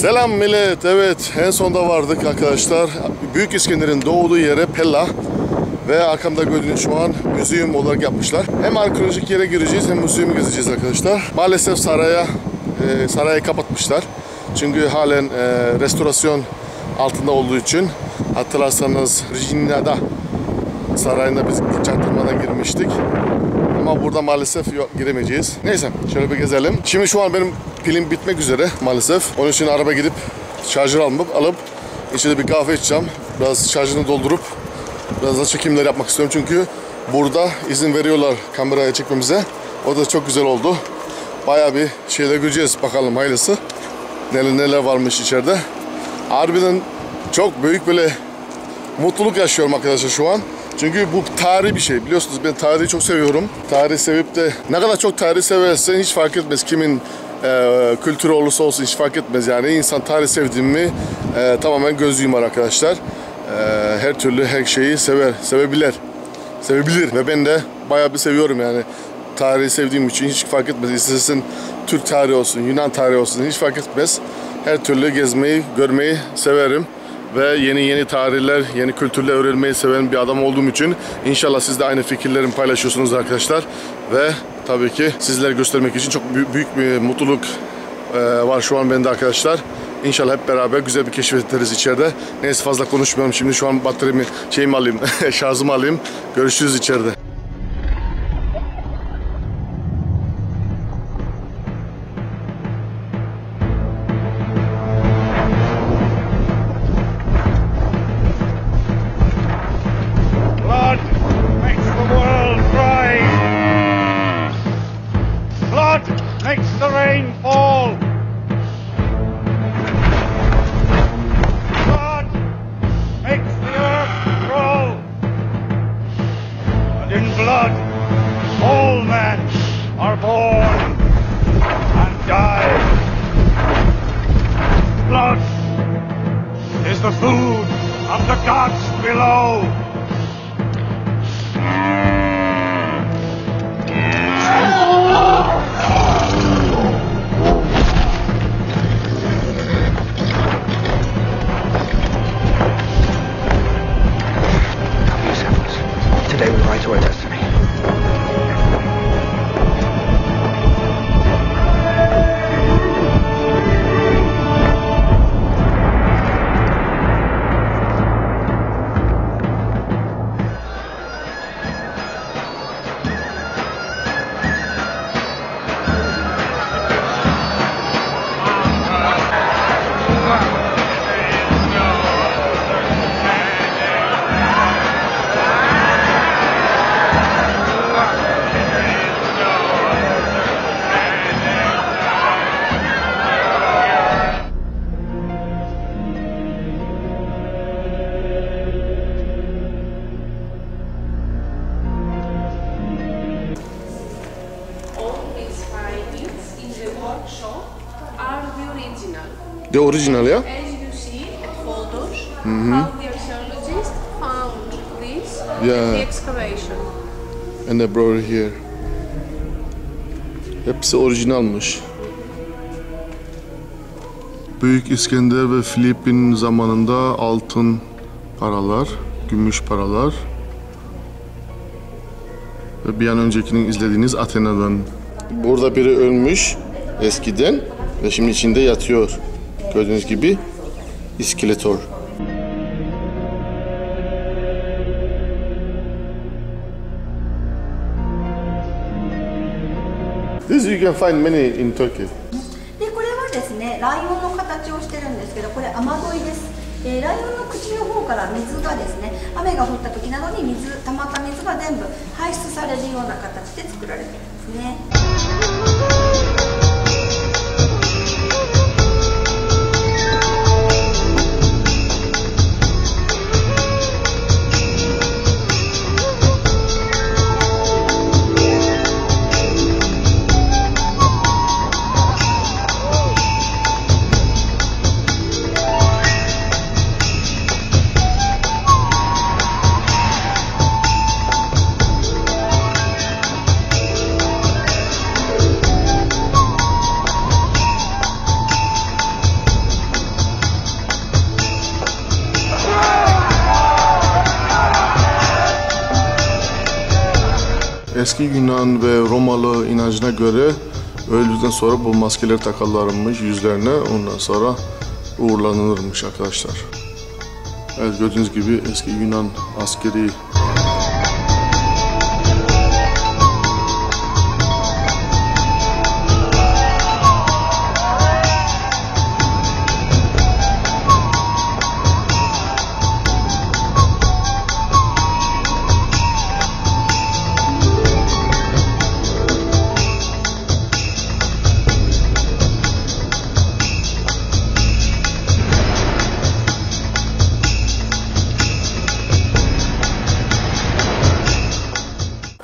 Selam millet. Evet en sonda vardık arkadaşlar. Büyük İskender'in doğduğu yere Pella. Ve arkamda gördüğünüz şu an müzeyum olarak yapmışlar. Hem arkeolojik yere gireceğiz hem müzeyumu gezeceğiz arkadaşlar. Maalesef saraya e, sarayı kapatmışlar. Çünkü halen e, restorasyon altında olduğu için hatırlarsanız Regina'da sarayına biz çaktırmadan girmiştik. Ama burada maalesef yok, giremeyeceğiz. Neyse şöyle bir gezelim. Şimdi şu an benim pilim bitmek üzere maalesef. Onun için araba gidip şarjör alıp, alıp içinde bir kahve içeceğim. Biraz şarjını doldurup biraz da çekimler yapmak istiyorum. Çünkü burada izin veriyorlar kameraya çekmemize. O da çok güzel oldu. Bayağı bir şeyler göreceğiz bakalım hayırlısı. Neler neler varmış içeride. Harbiden çok büyük böyle mutluluk yaşıyorum arkadaşlar şu an. Çünkü bu tarihi bir şey. Biliyorsunuz ben tarihi çok seviyorum. Tarihi sevip de ne kadar çok tarihi seversen hiç fark etmez. Kimin e, kültürü olursa olsun hiç fark etmez. Yani insan tarih sevdiğim mi e, tamamen göz yumar arkadaşlar. E, her türlü her şeyi sever, sevebilir. Sevebilir ve ben de bayağı bir seviyorum yani. Tarihi sevdiğim için hiç fark etmez. İstersen Türk tarihi olsun, Yunan tarihi olsun hiç fark etmez. Her türlü gezmeyi, görmeyi severim ve yeni yeni tarihler, yeni kültürler öğrenmeyi seven bir adam olduğum için inşallah siz de aynı fikirlerimi paylaşıyorsunuz arkadaşlar. Ve tabii ki sizlere göstermek için çok büyük bir mutluluk e, var şu an bende arkadaşlar. İnşallah hep beraber güzel bir keşif ederiz içeride. Neyse fazla konuşmuyorum. Şimdi şu an bataryamı şeyimi alayım, şarjımı alayım. Görüşürüz içeride. The original ya? As you see photos, how the archaeologists found this Yeah. in the excavation. And I brought it here. Hepsi orijinalmış. Büyük İskender ve Filipin zamanında altın paralar, gümüş paralar ve bir an öncekinin izlediğiniz Athena'dan. Burada biri ölmüş eskiden ve şimdi içinde yatıyor. Gördüğünüz gibi iskeletor. This you can find many in Turkey. でこれはですねライオンの形をしてるんですけどこれ雨どいです、えーライオンの口の方から水がですね雨が降った時などに水溜まった水が全部排出されるような形で作られてるんですね eski Yunan ve Romalı inancına göre öldükten sonra bu maskeleri takarlarmış yüzlerine. Ondan sonra uğurlanılırmış arkadaşlar. Evet gördüğünüz gibi eski Yunan askeri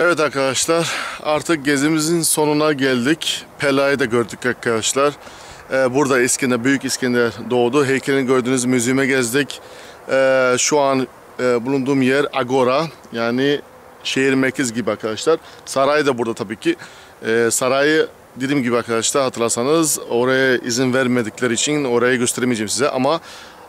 Evet arkadaşlar artık gezimizin sonuna geldik. Pela'yı da gördük arkadaşlar. Ee, burada İskender, Büyük İskender doğdu. Heykelini gördüğünüz müzeyime gezdik. Ee, şu an e, bulunduğum yer Agora yani şehir merkezi gibi arkadaşlar. Saray da burada tabii ki. Ee, sarayı dediğim gibi arkadaşlar hatırlarsanız oraya izin vermedikleri için orayı gösteremeyeceğim size ama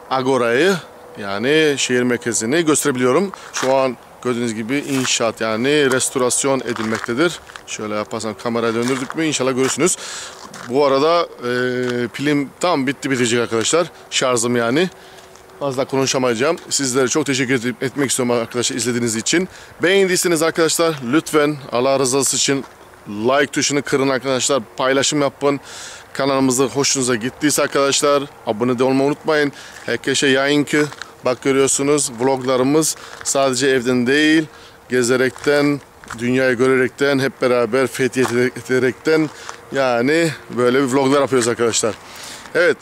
Agora'yı yani şehir merkezini gösterebiliyorum. Şu an gördüğünüz gibi inşaat yani restorasyon edilmektedir. Şöyle yaparsam kamerayı döndürdük mü inşallah görürsünüz. Bu arada e, pilim tam bitti bitecek arkadaşlar. Şarjım yani. Fazla konuşamayacağım. Sizlere çok teşekkür et- etmek istiyorum arkadaşlar izlediğiniz için. Beğendiyseniz arkadaşlar lütfen Allah rızası için like tuşunu kırın arkadaşlar. Paylaşım yapın. Kanalımızda hoşunuza gittiyse arkadaşlar abone de olmayı unutmayın. Herkese yayın ki bak görüyorsunuz vloglarımız sadece evden değil gezerekten dünyayı görerekten hep beraber fethederekten yani böyle bir vloglar yapıyoruz arkadaşlar. Evet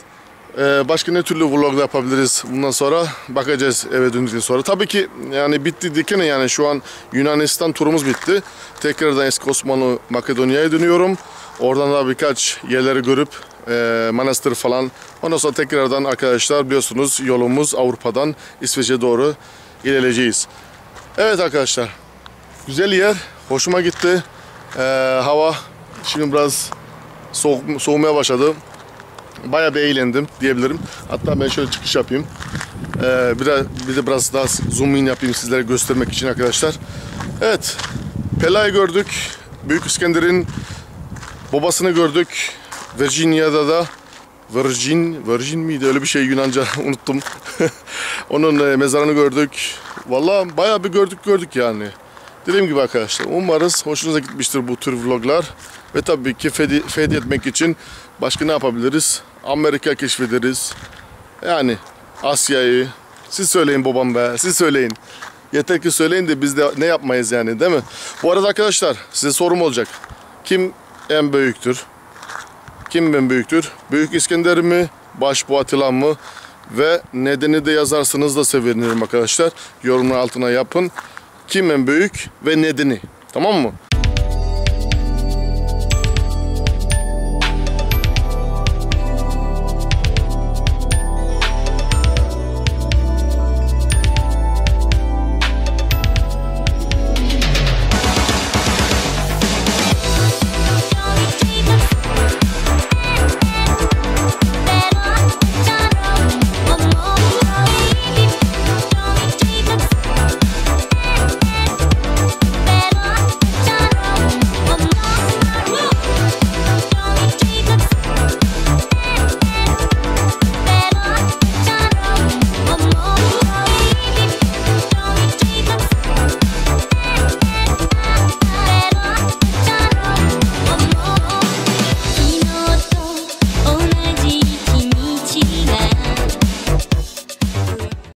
ee, başka ne türlü vlog yapabiliriz bundan sonra bakacağız eve döndükten sonra. Tabii ki yani bitti dikene yani şu an Yunanistan turumuz bitti. Tekrardan eski Osmanlı Makedonya'ya dönüyorum. Oradan da birkaç yerleri görüp e, manastır falan. Ondan sonra tekrardan arkadaşlar biliyorsunuz yolumuz Avrupa'dan İsveç'e doğru ilerleyeceğiz. Evet arkadaşlar güzel yer hoşuma gitti. Ee, hava şimdi biraz soğuk, soğumaya başladı bayağı bir eğlendim diyebilirim. Hatta ben şöyle çıkış yapayım. Ee, biraz, bir de biraz daha zoom in yapayım sizlere göstermek için arkadaşlar. Evet. Pela'yı gördük. Büyük İskender'in babasını gördük. Virginia'da da Virgin, Virgin miydi öyle bir şey Yunanca unuttum. Onun e, mezarını gördük. Vallahi bayağı bir gördük gördük yani. Dediğim gibi arkadaşlar umarız hoşunuza gitmiştir bu tür vloglar. Ve tabii ki fedi, fedi etmek için başka ne yapabiliriz? Amerika keşfederiz. Yani Asya'yı. Siz söyleyin babam be siz söyleyin. Yeter ki söyleyin de biz de ne yapmayız yani değil mi? Bu arada arkadaşlar size sorum olacak. Kim en büyüktür? Kim en büyüktür? Büyük İskender mi? Başbuğ Atilla mı? Ve nedeni de yazarsanız da sevinirim arkadaşlar. Yorumlar altına yapın. Kim en büyük ve nedeni. Tamam mı?